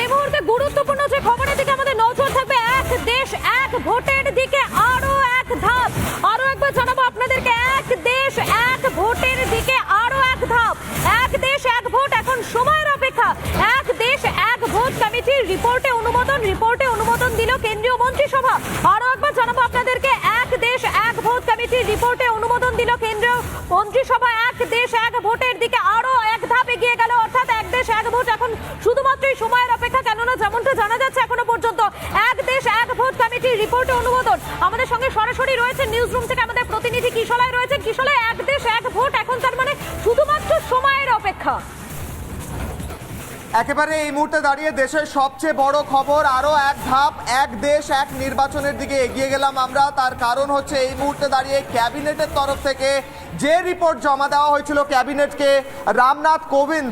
এই মুহূর্তে গুরুত্বপূর্ণ যে খবরের দিকে আমাদের নজর থাকবে, এক দেশ, এক ভোটের দিকে আরও এক ধাপ। আরও একবার জানাব আপনাদেরকে, এক দেশ, এক ভোটের দিকে আরও এক ধাপ। এক দেশ, এক ভোট, এখন সময়ের অপেক্ষা। এক দেশ, এক ভোট কমিটির রিপোর্টে অনুমোদন রিপোর্টে অনুমোদন দিল কেন্দ্রীয় মন্ত্রিসভা। আরও একবার জানাব আপনাদেরকে, এক দেশ, এক ভোট কমিটির রিপোর্টে অনুমোদন দিল কেন্দ্রীয় মন্ত্রিসভা। এক দেশ, এক ভোটের দিকে আরও এক ধাপ এগিয়ে গেল, অর্থাৎ এক দেশ, এক ভোট এখন শুধুমাত্রই সময়ের অপেক্ষা কেননা যেমনটা জানা যাচ্ছে এখনও পর্যন্ত এক দেশ এক ভোট কমিটির রিপোর্টে অনুমোদন আমাদের সঙ্গে সরাসরি রয়েছে নিউজ রুম থেকে আমাদের প্রতিনিধি কিশলায় রয়েছে কিশলায় একেবারে এই মুহূর্তে দাঁড়িয়ে দেশের সবচেয়ে বড় খবর, আরও এক ধাপ, এক দেশ, এক নির্বাচনের দিকে এগিয়ে গেলাম আমরা। তার কারণ হচ্ছে এই মুহূর্তে দাঁড়িয়ে ক্যাবিনেটের তরফ থেকে যে রিপোর্ট জমা দেওয়া হয়েছিল ক্যাবিনেটকে, রামনাথ কোবিন্দ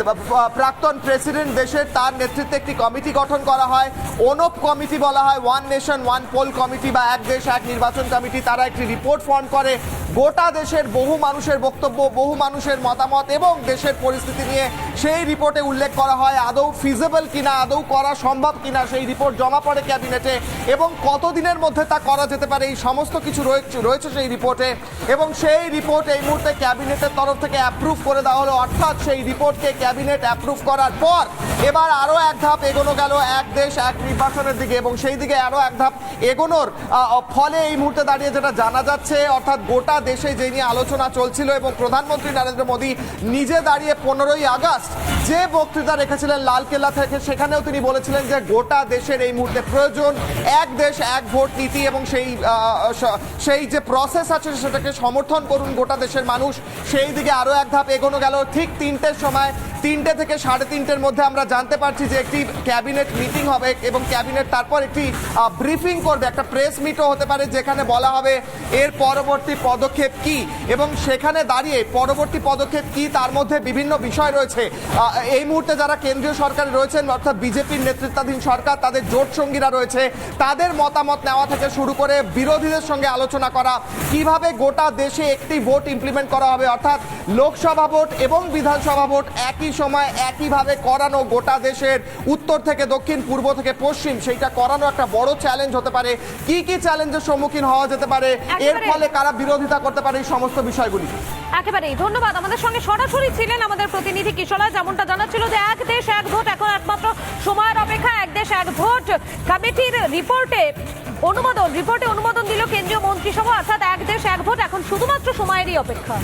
প্রাক্তন প্রেসিডেন্ট দেশের তার নেতৃত্বে একটি কমিটি গঠন করা হয়। ওনপ কমিটি বলা হয়, one nation, one poll committee বা এক দেশ, এক নির্বাচন কমিটি। তারা একটি রিপোর্ট ফর্ম করে। গোটা দেশের বহু মানুষের বক্তব্য, বহু মানুষের মতামত এবং দেশের পরিস্থিতি নিয়ে সেই রিপোর্টে উল্লেখ করা হয়। আদৌ ফিজেবল কিনা, আদৌ করা সম্ভব কিনা সেই রিপোর্ট জমা পড়ে ক্যাবিনেটে এবং কতদিনের মধ্যে তা করা যেতে পারে এই সমস্ত কিছু রয়েছে রয়েছে সেই রিপোর্টে এবং সেই রিপোর্ট এই মুহূর্তে ক্যাবিনেটের তরফ থেকে অ্যাপ্রুভ করে দেওয়া হলো। অর্থাৎ সেই রিপোর্টকে ক্যাবিনেট অ্যাপ্রুভ করার পর এবার আরও এক ধাপ এগোনো গেল, এক দেশ, এক নির্বাচনের দিকে এবং সেই দিকে আরও এক ধাপ এগোনোর ফলে এই মুহূর্তে দাঁড়িয়ে যেটা জানা যাচ্ছে, অর্থাৎ গোটা দেশে যে নিয়ে আলোচনা চলছিল এবং প্রধানমন্ত্রী নরেন্দ্র মোদী নিজে দাঁড়িয়ে পনেরোই আগস্ট যে বক্তৃতা রেখেছিলেন লালকেল্লা থেকে সেখানেও তিনি বলেছিলেন যে গোটা দেশের এই মুহূর্তে প্রয়োজন, এক দেশ, এক ভোট নীতি এবং সেই সেই যে প্রসেস আছে সেটাকে সমর্থন করুন গোটা দেশের মানুষ। সেই দিকে আরও এক ধাপ এগোনো গেল। ঠিক তিনটের সময় তিনটে থেকে সাড়ে তিনটের মধ্যে আমরা জানতে পারছি যে একটি ক্যাবিনেট মিটিং হবে এবং ক্যাবিনেট তারপর একটি ব্রিফিং করবে, একটা প্রেস মিটও হতে পারে যেখানে বলা হবে এর পরবর্তী পদক্ষেপ কি এবং সেখানে দাঁড়িয়ে পরবর্তী পদক্ষেপ কি তার মধ্যে বিভিন্ন বিষয় রয়েছে। এই মুহূর্তে যারা কেন্দ্রীয় সরকারে রয়েছেন অর্থাৎ বিজেপির নেতৃত্বাধীন সরকার, তাদের জোট সঙ্গীরা রয়েছে। তাদের মতামত নেওয়া থেকে শুরু করে বিরোধীদের সঙ্গে আলোচনা করা, কীভাবে গোটা দেশে একটি ভোট ইমপ্লিমেন্ট করা হবে, অর্থাৎ লোকসভা ভোট এবং বিধানসভা ভোট একই সময় একইভাবে করানো গোটা দেশের উত্তর থেকে দক্ষিণ পূর্ব থেকে পশ্চিম সেইটা করানো একটা বড় চ্যালেঞ্জ হতে পারে। কি কি চ্যালেঞ্জের সম্মুখীন হওয়া যেতে পারে? এর ফলে কারা বিরোধিতা করতে পারে এই সমস্ত বিষয়গুলি? একেবারেই। ধন্যবাদ। আমাদের সঙ্গে সরাসরি ছিলেন আমাদের প্রতিনিধি কিশোরা যেমনটা জানাচ্ছিল যে এক দেশ এক ভোট এখন একমাত্র সময়ের অপেক্ষা। এক দেশ এক ভোট। কমিটির রিপোর্টে অনুমোদন রিপোর্টে অনুমোদন দিল কেন্দ্রীয় মন্ত্রিসভা। অর্থাৎ এক দেশ এক ভোট এখন শুধুমাত্র সময়েরই অপেক্ষা।